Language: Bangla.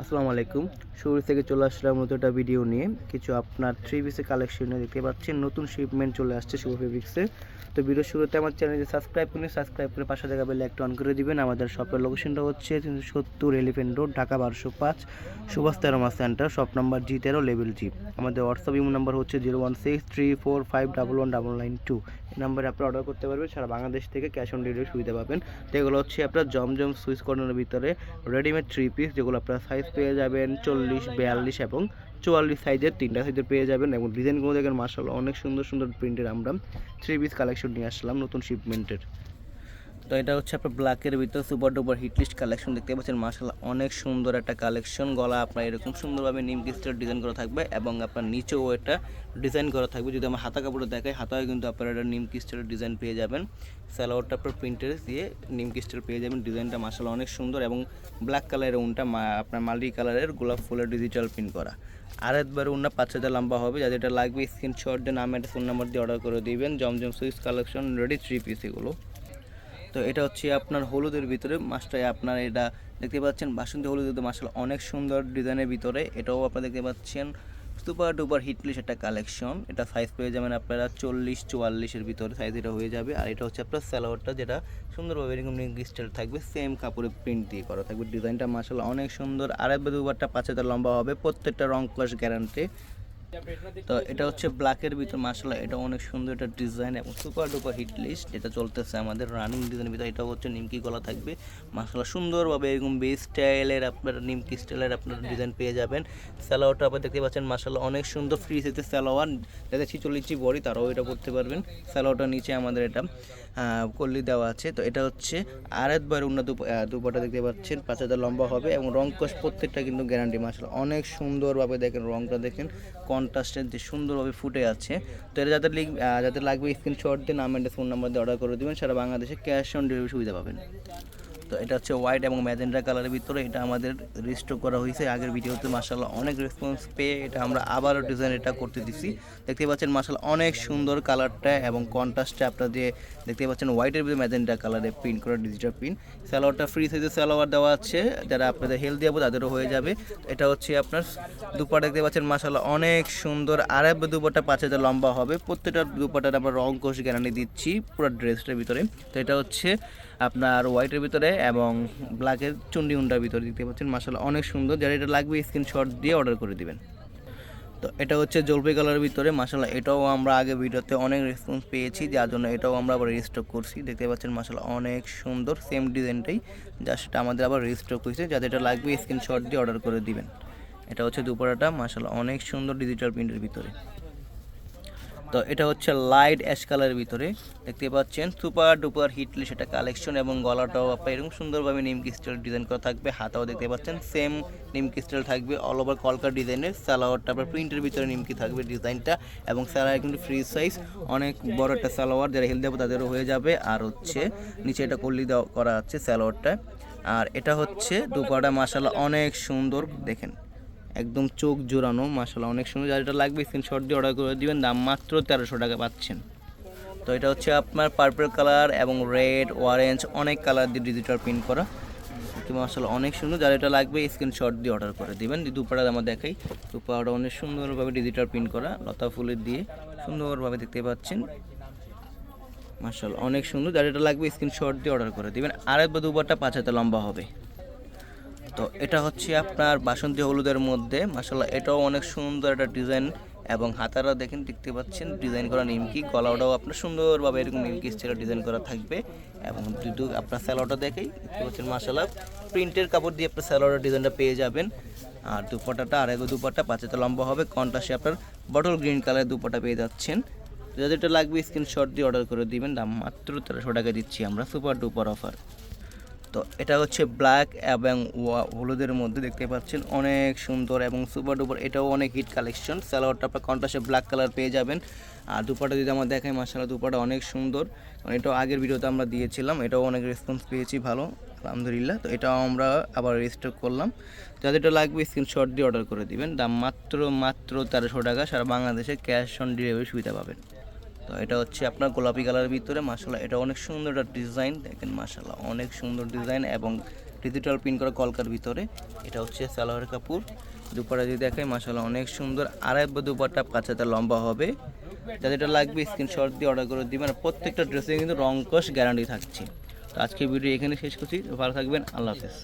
আসসালামু আলাইকুম। শুরু থেকে চলে আসলাম নতুন একটা ভিডিও নিয়ে। কিছু আপনার থ্রি পিসের কালেকশনে দেখতে পাচ্ছেন, নতুন শিপমেন্ট চলে আসছে শুভ ফেব্রিক্সে তো ভিডিও শুরুতে আমার চ্যানেলটি সাবস্ক্রাইব করুন সাবস্ক্রাইব করে পাশে দেখা বেলে একটা অন করে দিবেন। আমাদের শপের লোকেশনটা হচ্ছে সত্তর এলিফেন্ট রোড ঢাকা বারোশো পাঁচ, সুভাষ তেরোমা সেন্টার শপ নাম্বার জি তেরো লেভেল জি আমাদের হোয়াটসঅ্যাপ ইমো নাম্বার হচ্ছে zero one six three four five double one double nine two এই নাম্বারে আপনি অর্ডার করতে পারবেন, সারা বাংলাদেশ থেকে ক্যাশ অন ডেলিভারি সুবিধা পাবেন। তো এগুলো হচ্ছে আপনার জমজম সুইচ কর্নারের ভিতরে রেডিমেড থ্রি পিস যেগুলো আপনার সাইজ পেয়ে যাবেন চল্লিশ, বিয়াল্লিশ এবং চুয়াল্লিশ সাইজের তিনটা সাইজের পেয়ে যাবেন এবং ডিজাইনগুলো দেখেন মার্শাল অনেক সুন্দর সুন্দর প্রিন্টের আমরা থ্রি পিস কালেকশন নিয়ে আসলাম নতুন শিপমেন্টের তো এটা হচ্ছে আপনার ব্ল্যাকের ভিতর সুপার ডুপার হিটলিস্ট কালেকশন দেখতে পাচ্ছেন। মার্শাল অনেক সুন্দর একটা কালেকশন গলা আপনার এরকম সুন্দরভাবে নিম কিস্টের ডিজাইন করা থাকবে এবং আপনার নিচেও এটা ডিজাইন করা থাকবে। যদি আমার হাতা কাপড়ে দেখাই, হাতায় কিন্তু আপনারা এটা নিম কিস্টের ডিজাইন পেয়ে যাবেন। স্যালোয়ারটা আপনার প্রিন্টের দিয়ে নিম কিস্টের পেয়ে যাবেন। ডিজাইনটা মার্শাল অনেক সুন্দর এবং ব্ল্যাক কালারের উনটা আপনার মাল্টি কালারের গোলাপ ফুলের ডিজিটাল প্রিন্ট করা। আর একবার উন্না পাঁচ হাজার লম্বা হবে। যাদের এটা লাগবে স্ক্রিনশট দিয়ে নাম একটা ফোন নাম্বার দিয়ে অর্ডার করে দিবেন। জমজম সুইচ কালেকশন রেডি থ্রি পিস এগুলো। তো এটা হচ্ছে আপনার হলুদের ভিতরে মাছটা আপনার এটা দেখতে পাচ্ছেন, বাসন্তী হলুদের মাসাল অনেক সুন্দর ডিজাইনের ভিতরে। এটাও আপনারা দেখতে পাচ্ছেন, সুপার ডুপার হিটলিশ একটা কালেকশন। এটা সাইজ পেয়ে যাবেন আপনারা চল্লিশ চুয়াল্লিশের ভিতরে সাইজ এটা হয়ে যাবে। আর এটা হচ্ছে আপনার স্যালোয়ারটা যেটা সুন্দরভাবে এরকম স্টাইল থাকবে সেম কাপড়ে প্রিন্ট দিয়ে করা থাকবে। ডিজাইনটা মাসাল অনেক সুন্দর। আর দুবারটা পাঁচ হাজার লম্বা হবে, প্রত্যেকটা রং প্লাস গ্যারান্টি তো এটা হচ্ছে ব্ল্যাকের ভিতর মাসালা এটা অনেক সুন্দর একটা ডিজাইন এবং সুপার ডুপার হিট লিস্ট যেটা চলতেছে আমাদের রানিং ডিজাইনের ভিতরে এটা হচ্ছে নিমকি গলা থাকবে। মাসালা সুন্দরভাবে এরকম বেস স্টাইলের আপনার নিমকি স্টাইলের আপনার ডিজাইন পেয়ে যাবেন। স্যালোয়ারটা আপনার দেখতে পাচ্ছেন মাসালা অনেক সুন্দর ফ্রি সেতে স্যালোয়ার যাদের ছিচল্লিশি বড়ি তারাও এটা করতে পারবেন। স্যালোয়ারটা নিচে আমাদের এটা কল্লি দেওয়া আছে। তো এটা হচ্ছে আর একবার অন্য দুপাটা দেখতে পাচ্ছেন পাঁচ হাজার লম্বা হবে এবং রং কষ প্রত্যেকটা কিন্তু গ্যারান্টি মাসাল অনেক সুন্দরভাবে দেখেন রংটা দেখেন কন্ট্রাস্টের যে সুন্দরভাবে ফুটে আছে। তো এটা যাদের লিখ যাদের লাগবে স্ক্রিনশট দিয়ে নাম অ্যান্ড ফোন নাম্বার দিয়ে অর্ডার করে দেবেন, সারা বাংলাদেশে ক্যাশ অন ডেলিভারি সুবিধা পাবেন। তো এটা হচ্ছে হোয়াইট এবং ম্যাজেন্ডা কালারের ভিতরে এটা আমাদের রিস্টক করা হয়েছে। আগের ভিডিওতে মাসাল্লাহ অনেক রেসপন্স পেয়ে এটা আমরা আবারও ডিজাইন এটা করতে দিছি। দেখতে পাচ্ছেন মাসাল্লাহ অনেক সুন্দর কালারটা এবং কন্ট্রাস্টে আপনার যে দেখতে পাচ্ছেন হোয়াইটের ভিতরে ম্যাজেন্ডা কালারে প্রিন্ট করা ডিজিটাল প্রিন্ট স্যালোয়ারটা ফ্রি সাইজের স্যালোয়ার দেওয়া আছে। যারা আপনাদের হেলদি হবে তাদেরও হয়ে যাবে। এটা হচ্ছে আপনার দুপাটা দেখতে পাচ্ছেন মাসাল্লাহ অনেক সুন্দর আর এক দুপাটা পাঁচ হাজার লম্বা হবে। প্রত্যেকটা দুপাটার আমরা রং কোষ গ্যারান্টি দিচ্ছি পুরো ড্রেসটার ভিতরে। তো এটা হচ্ছে আপনার হোয়াইটের ভিতরে এবং ব্ল্যাকের চুন্ডি উন্ডার ভিতরে দেখতে পাচ্ছেন মাসাল্লাহ অনেক সুন্দর। যারা এটা লাগবে স্ক্রিনশট দিয়ে অর্ডার করে দিবেন। তো এটা হচ্ছে জলপাই কালারের ভিতরে মাসাল্লাহ এটাও আমরা আগে ভিডিওতে অনেক রেসপন্স পেয়েছি, যার জন্য এটাও আমরা আবার রিস্টক করছি। দেখতে পাচ্ছেন মাসাল্লাহ অনেক সুন্দর সেম ডিজাইনটাই যা সেটা আমাদের আবার রিস্টক হয়েছে। যাদের এটা লাগবে স্ক্রিনশট দিয়ে অর্ডার করে দিবেন। এটা হচ্ছে দুপুরাটা মাসাল্লাহ অনেক সুন্দর ডিজিটাল প্রিন্টের ভিতরে। তো এটা হচ্ছে লাইট অ্যাশ কালারের ভিতরে। দেখতে পাচ্ছেন, সুপার ডুপার হিটলি সেটা কালেকশন এবং গলাটাও আপনার এরকম সুন্দরভাবে নিম ক্রিস্টাল ডিজাইন করা থাকবে, হাতাও দেখতে পাচ্ছেন, সেম নিম ক্রিস্টাল থাকবে অল ওভার কলকার ডিজাইনের, সালোয়ারটা আপনার প্রিন্টের ভিতরে নিমকি থাকবে ডিজাইনটা এবং সালোয়ার কিন্তু ফ্রি সাইজ অনেক বড় একটা সালোয়ার, যারা হেলদি হবে তাদেরও হয়ে যাবে। আর হচ্ছে, নিচে এটা কল্লি দেওয়া করা আছে সালোয়ারটা। আর এটা হচ্ছে দুপাটা মাসালা অনেক সুন্দর, দেখেন। একদম চোখ জোড়ানো মাসালা অনেক সুন্দর যার এটা লাগবে স্ক্রিনশট দিয়ে অর্ডার করে দিবেন, দাম মাত্র তেরোশো টাকা পাচ্ছেন। তো এটা হচ্ছে আপনার পার্পল কালার এবং রেড অরেঞ্জ অনেক কালার দিয়ে ডিজিটাল প্রিন্ট করা। মাসালা অনেক সুন্দর। যার এটা লাগবে স্ক্রিনশট দিয়ে অর্ডার করে দিবেন। দুপাটা আমার দেখাই। দুপাটা অনেক সুন্দরভাবে ডিজিটাল প্রিন্ট করা, লতা ফুলের দিয়ে সুন্দরভাবে দেখতে পাচ্ছেন। মার্শাল অনেক সুন্দর। যার এটা লাগবে স্ক্রিনশট দিয়ে অর্ডার করে দিবেন। আর একবার দুবারটা পাঁচ হাতে লম্বা হবে। তো এটা হচ্ছে আপনার বাসন্তী হলুদের মধ্যে। মাসাল্লাহ এটাও অনেক সুন্দর একটা ডিজাইন এবং হাতারা দেখেন, দেখতে পাচ্ছেন, ডিজাইন করা নিমকি, গলাটাও আপনার সুন্দরভাবে এরকম নিমকি স্টাইলে ডিজাইন করা থাকবে এবং দুটো আপনার স্যালোয়ারটা দেখেই দেখতে পাচ্ছেন মাসাল্লাহ প্রিন্টের কাপড় দিয়ে আপনার স্যালোয়ারের ডিজাইনটা পেয়ে যাবেন। আর দুপাটাটা এক দুপাটা পাঁচেতে লম্বা হবে, কন্ট্রাস্টে আপনার বটল গ্রিন কালারের দুপাটা পেয়ে যাচ্ছেন। যাদের এটা লাগবে স্ক্রিনশট দিয়ে অর্ডার করে দিবেন, দাম মাত্র তেরোশো টাকা দিচ্ছি আমরা সুপার ডুপার অফার তো এটা হচ্ছে ব্ল্যাক এবং হলুদের মধ্যে দেখতে পাচ্ছেন অনেক সুন্দর এবং সুপার ডুপার এটাও অনেক হিট কালেকশন সালোয়ারটা আপনার কন্ট্রাস্টে ব্ল্যাক কালার পেয়ে যাবেন। আর দুপাটা যদি আমরা দেখাই মাসালা দুপাটা অনেক সুন্দর। এটাও আগের ভিডিওতে আমরা দিয়েছিলাম, এটাও অনেক রেসপন্স পেয়েছি ভালো, আলহামদুলিল্লাহ। তো এটাও আমরা আবার রেজিস্টার করলাম। যাদের এটা লাগবে স্ক্রিনশট দিয়ে অর্ডার করে দিবেন। দাম মাত্র মাত্র তেরোশো টাকা, সারা বাংলাদেশে ক্যাশ অন ডেলিভারি সুবিধা পাবেন। তো এটা হচ্ছে আপনার গোলাপি কালারের ভিতরে মাসাল্লাহ এটা অনেক সুন্দর একটা ডিজাইন, দেখেন মাসাল্লাহ অনেক সুন্দর ডিজাইন এবং ডিজিটাল প্রিন্ট করা কলকার ভিতরে। এটা হচ্ছে সালোয়ার কাপড়। দুপাটা যদি দেখাই মাসাল্লাহ অনেক সুন্দর। আড়াই দুপাটা কাঁচাতে লম্বা হবে। যাদের এটা লাগবে স্ক্রিনশট দিয়ে অর্ডার করে দিবেন। প্রত্যেকটা ড্রেসে কিন্তু রং, কস গ্যারান্টি থাকছে। তো আজকে ভিডিও এখানে শেষ করছি। ভালো থাকবেন। আল্লাহ হাফেজ।